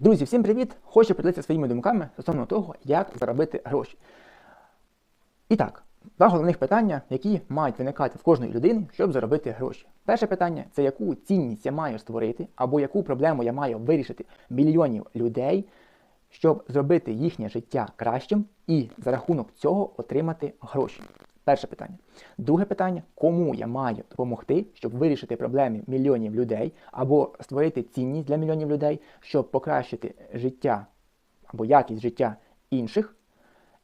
Друзі, всім привіт! Хочу поділитися своїми думками стосовно того, як заробити гроші. І так, два головних питання, які мають виникати в кожної людини, щоб заробити гроші. Перше питання це яку цінність я маю створити, або яку проблему я маю вирішити мільйонів людей, щоб зробити їхнє життя кращим і за рахунок цього отримати гроші. Перше питання. Друге питання, кому я маю допомогти, щоб вирішити проблеми мільйонів людей, або створити цінність для мільйонів людей, щоб покращити життя або якість життя інших,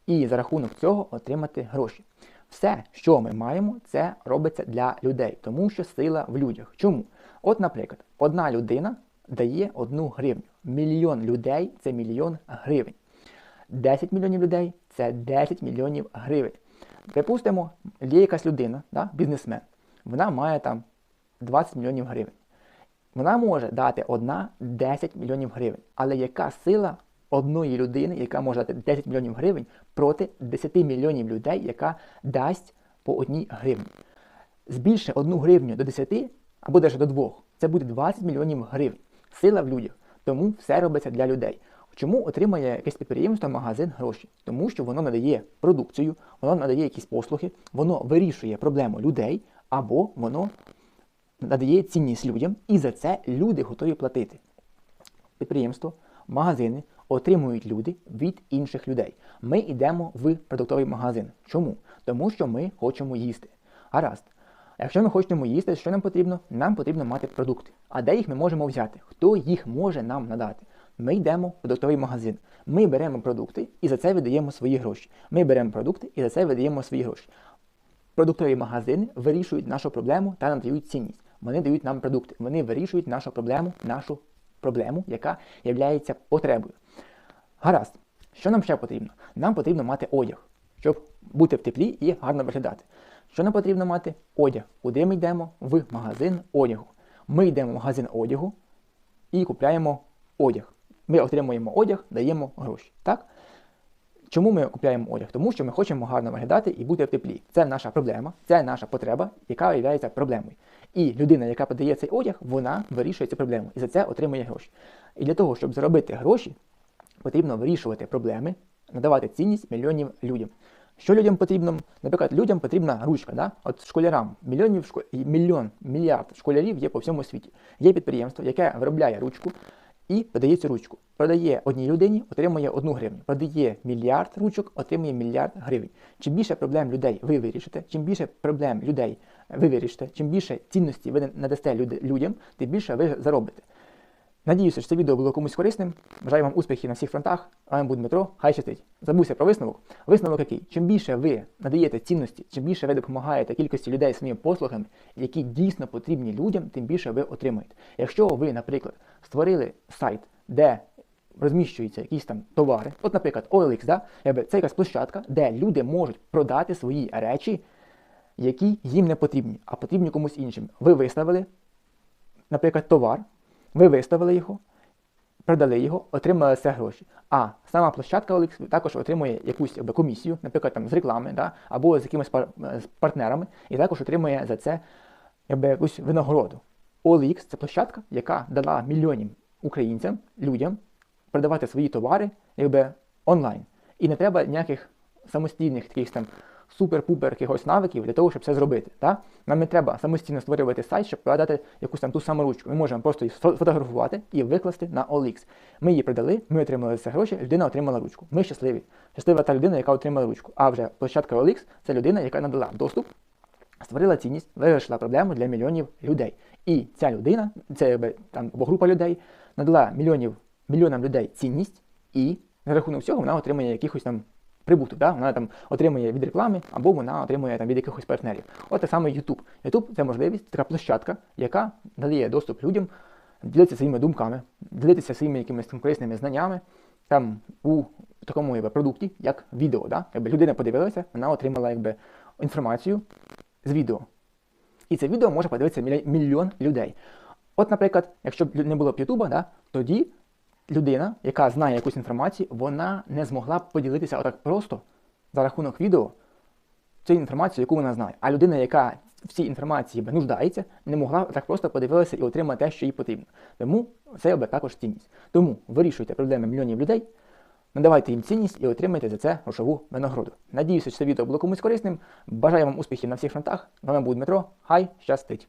і за рахунок цього отримати гроші. Все, що ми маємо, це робиться для людей, тому що сила в людях. Чому? От, наприклад, одна людина дає одну гривню. Мільйон людей це мільйон гривень. 10 мільйонів людей це 10 мільйонів гривень. Припустимо, є якась людина, да, бізнесмен, вона має там 20 мільйонів гривень. Вона може дати одна 10 мільйонів гривень. Але яка сила одної людини, яка може дати 10 мільйонів гривень проти 10 мільйонів людей, яка дасть по одній гривні? Збільши одну гривню до 10 або навіть до 2, це буде 20 мільйонів гривень. Сила в людях. Тому все робиться для людей. Чому отримає якесь підприємство, магазин гроші? Тому що воно надає продукцію, воно надає якісь послуги, воно вирішує проблему людей, або воно надає цінність людям, і за це люди готові платити. Підприємство, магазини отримують люди від інших людей. Ми йдемо в продуктовий магазин. Чому? Тому що ми хочемо їсти. Гаразд. Якщо ми хочемо їсти, що нам потрібно? Нам потрібно мати продукти. А де їх ми можемо взяти? Хто їх може нам надати? Ми йдемо в продуктовий магазин. Ми беремо продукти і за це видаємо свої гроші. Ми беремо продукти і за це видаємо свої гроші. Продуктові магазини вирішують нашу проблему та надають цінність. Вони дають нам продукти. Вони вирішують нашу проблему, нашу проблему, яка є потребою. Гаразд, що нам ще потрібно? Нам потрібно мати одяг, щоб бути в теплі і гарно виглядати. Що нам потрібно мати? Одяг. Куди ми йдемо? В магазин одягу. Ми йдемо в магазин одягу і купляємо одяг. Ми отримуємо одяг, даємо гроші. Так? Чому ми купуємо одяг? Тому що ми хочемо гарно виглядати і бути в теплі. Це наша проблема, це наша потреба, яка є проблемою. І людина, яка подає цей одяг, вона вирішує цю проблему і за це отримує гроші. І для того, щоб заробити гроші, потрібно вирішувати проблеми, надавати цінність мільйонів людям. Що людям потрібно? Наприклад, людям потрібна ручка. Да? От школярам, мільйонів шко... мільйон, мільярд школярів є по всьому світі. Є підприємство, яке виробляє ручку і продає цю ручку. Продає одній людині, отримує одну гривню. Продає мільярд ручок, отримує мільярд гривень. Чим більше проблем людей ви вирішите, чим більше проблем людей ви вирішите, чим більше цінності ви надасте людям, тим більше ви заробите. Надіюся, що це відео було комусь корисним. Бажаю вам успіхів на всіх фронтах. А вам буде Дмитро, хай щастить. Забувся про висновок. Висновок який? Чим більше ви надаєте цінності, чим більше ви допомагаєте кількості людей своїми послугами, які дійсно потрібні людям, тим більше ви отримаєте. Якщо ви, наприклад, створили сайт, де розміщуються якісь там товари, от, наприклад, OLX, да? це якась площадка, де люди можуть продати свої речі, які їм не потрібні, а потрібні комусь іншим. Ви виставили, наприклад, товар. Ви виставили його, продали його, отримали це гроші. А сама площадка OLX також отримує якусь якби, комісію, наприклад, там, з реклами да, або з якимись пар з партнерами, і також отримує за це якби, якусь винагороду. OLX – це площадка, яка дала мільйонів українцям, людям продавати свої товари якби, онлайн. І не треба ніяких самостійних таких там супер-пупер якихось навиків для того, щоб це зробити. Так? Нам не треба самостійно створювати сайт, щоб продати якусь там ту саму ручку. Ми можемо просто її сфотографувати і викласти на OLX. Ми її продали, ми отримали це гроші, людина отримала ручку. Ми щасливі. Щаслива та людина, яка отримала ручку. А вже площадка OLX це людина, яка надала доступ, створила цінність, вирішила проблему для мільйонів людей. І ця людина, це там або група людей, надала мільйонів, мільйонам людей цінність, і за рахунок цього вона отримує якихось там прибуток. Да? Вона там отримує від реклами або вона отримує там від якихось партнерів. От те саме YouTube. YouTube це можливість, така площадка, яка дає доступ людям ділитися своїми думками, ділитися своїми якимись там корисними знаннями там у такому якби, продукті, як відео. Да? Якби людина подивилася, вона отримала якби, інформацію з відео. І це відео може подивитися мільйон людей. От, наприклад, якщо б не було б Ютуба, да, тоді людина, яка знає якусь інформацію, вона не змогла б поділитися отак просто за рахунок відео цією інформацією, яку вона знає. А людина, яка в цій інформації нуждається, не могла так просто подивилася і отримати те, що їй потрібно. Тому це би також цінність. Тому вирішуйте проблеми мільйонів людей, надавайте їм цінність і отримайте за це грошову винагороду. Надіюся, що це відео було комусь корисним. Бажаю вам успіхів на всіх фронтах. З вами був Дмитро. Хай щастить!